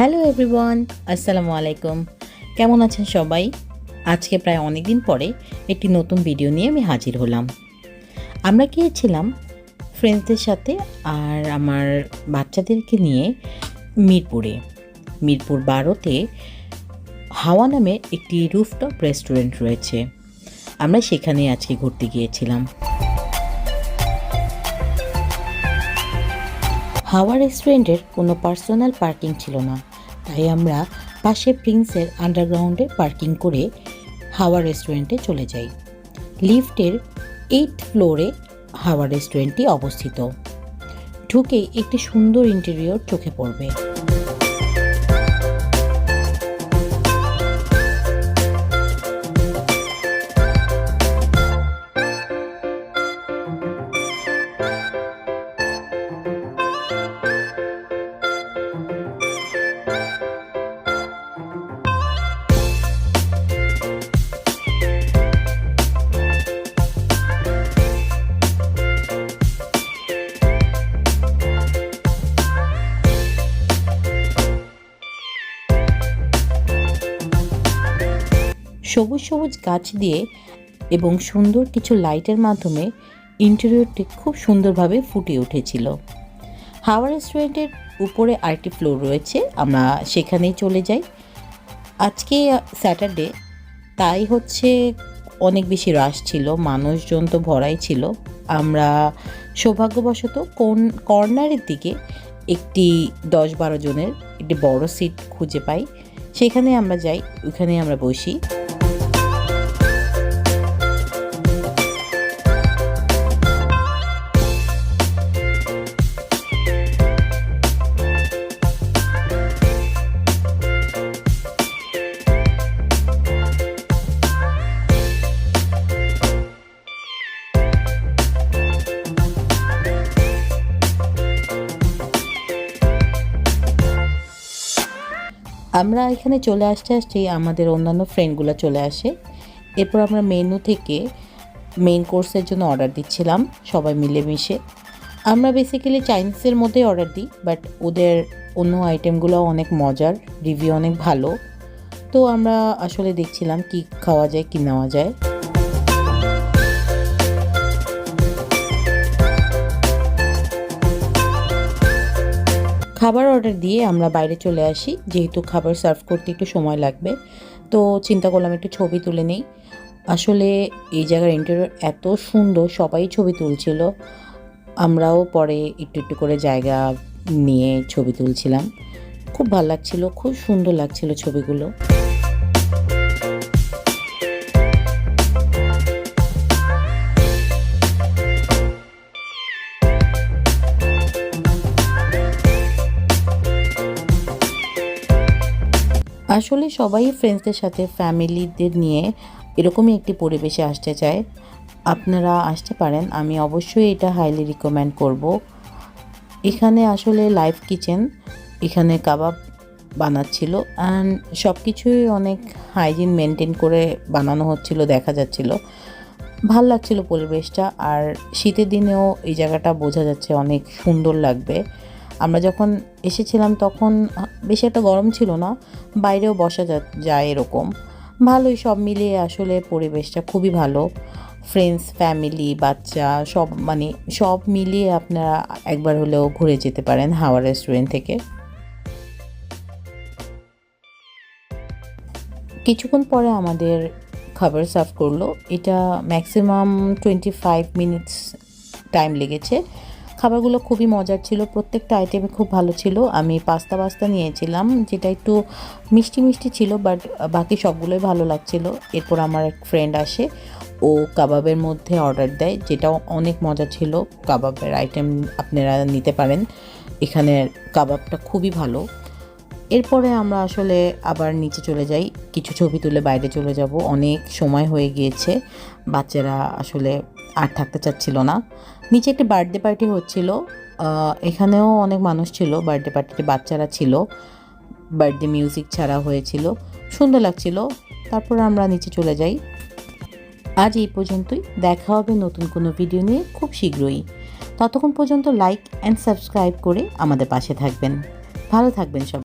Hello everyone, আসসালামু আলাইকুম। কেমন আছেন সবাই? আজকে প্রায় অনেক দিন পরে একটি নতুন ভিডিও নিয়ে আমি হাজির হলাম। আমরা গিয়েছিলাম ফ্রেন্ডসদের সাথে আর আমার বাচ্চাদেরকে নিয়ে মিরপুরে। মিরপুর বারোতে হাওয়া নামে একটি রুফটপ রেস্টুরেন্ট রয়েছে। আমরা সেখানে আজকে ঘুরতে গিয়েছিলাম। হাওয়া রেস্টুরেন্টের কোনো পার্সোনাল পার্কিং ছিল না। তাই আমরা পাশে প্রিন্সের আন্ডারগ্রাউন্ডে পার্কিং করে হাওয়া রেস্টুরেন্টে চলে যাই। লিফটের এইট ফ্লোরে হাওয়া রেস্টুরেন্টটি অবস্থিত। ঢুকে একটি সুন্দর ইন্টেরিয়র চোখে পড়বে। সবুজ সবুজ গাছ দিয়ে এবং সুন্দর কিছু লাইটের মাধ্যমে ইন্টেরিয়রটি খুব সুন্দরভাবে ফুটে উঠেছিল। হাওয়া রেস্টুরেন্টের উপরে আরেকটি ফ্লোর রয়েছে, আমরা সেখানেই চলে যাই। আজকে স্যাটারডে, তাই হচ্ছে অনেক বেশি রাশ ছিল, মানুষজন তো ভরাই ছিল। আমরা সৌভাগ্যবশত কোন কর্নারের দিকে একটি দশ বারো জনের একটি বড় সিট খুঁজে পাই, সেখানে আমরা যাই ওখানে আমরা বসি। আমরা এখানে চলে আসতে আসতেই আমাদের অন্যান্য ফ্রেন্ডগুলো চলে আসে। এরপর আমরা মেনু থেকে মেন কোর্সের জন্য অর্ডার দিচ্ছিলাম, সবাই মিলেমিশে। আমরা বেসিক্যালি চাইনিজের মধ্যেই অর্ডার দিই বাট ওদের অন্য আইটেমগুলো অনেক মজার রিভিউ অনেক ভালো। তো আমরা আসলে দেখছিলাম কি খাওয়া যায়, কি নেওয়া যায়। খাবার অর্ডার দিয়ে আমরা বাইরে চলে আসি। যেহেতু খাবার সার্ভ করতে একটু সময় লাগবে, তো চিন্তা করলাম একটু ছবি তুলে নেই। আসলে এই জায়গার ইন্টেরিয়র এত সুন্দর, সবাই ছবি তুলছিল। আমরাও পরে একটু একটু করে জায়গা নিয়ে ছবি তুলছিলাম। খুব ভালো লাগছিল, খুব সুন্দর লাগছিল ছবিগুলো। আসলে সবাই ফ্রেন্ডসদের সাথে ফ্যামিলিদের নিয়ে এরকমই একটি পরিবেশে আসতে চায়। আপনারা আসতে পারেন, আমি অবশ্যই এটা হাইলি রিকমেন্ড করব। এখানে আসলে লাইভ কিচেন এখানে কাবাব বানাচ্ছিল অ্যান্ড সব কিছুই অনেক হাইজিন মেনটেন করে বানানো হচ্ছিল, দেখা যাচ্ছিল। ভালো লাগছিল পরিবেশটা আর শীতের দিনেও এই জায়গাটা বোঝা যাচ্ছে অনেক সুন্দর লাগবে। আমরা যখন এসেছিলাম তখন বেশি একটা গরম ছিল না, বাইরেও বসা যায় এরকম। ভালোই সব মিলিয়ে আসলে পরিবেশটা খুবই ভালো। ফ্রেন্ডস ফ্যামিলি বাচ্চা, সব মানে সব মিলিয়ে আপনারা একবার হলেও ঘুরে যেতে পারেন হাওয়া রেস্টুরেন্ট থেকে। কিছুক্ষণ পরে আমাদের খাবার সার্ভ করল। এটা maximum twenty five minutes time লেগেছে। খাবারগুলো খুবই মজার ছিল, প্রত্যেকটা আইটেমে খুব ভালো ছিল। আমি পাস্তা পাস্তা নিয়েছিলাম, যেটা একটু মিষ্টি মিষ্টি ছিল বাট বাকি সবগুলোই ভালো লাগছিল। এরপর আমার এক ফ্রেন্ড আসে, ও কাবাবের মধ্যে অর্ডার দেয়, যেটাও অনেক মজা ছিল। কাবাবের আইটেম আপনারা নিতে পারেন। এখানের কাবাবটা খুবই ভালো। এরপরে আমরা আসলে আবার নিচে চলে যাই। কিছু ছবি তুলে বাইরে চলে যাব। অনেক সময় হয়ে গিয়েছে। বাচ্চারা আসলে আর থাকতে চাচ্ছিল না। নিচে একটি বার্থডে পার্টি হচ্ছিল। এখানেও অনেক মানুষ ছিল বার্থডে পার্টিতে বাচ্চারা ছিল। বার্থডে মিউজিক ছাড়া হয়েছিল। সুন্দর লাগছিল। তারপর আমরা নিচে চলে যাই। আজ এই পর্যন্তই। দেখা হবে নতুন কোনো ভিডিও নিয়ে খুব শীঘ্রই। ততক্ষণ পর্যন্ত লাইক অ্যান্ড সাবস্ক্রাইব করে আমাদের পাশে থাকবেন। ভালো থাকবেন সব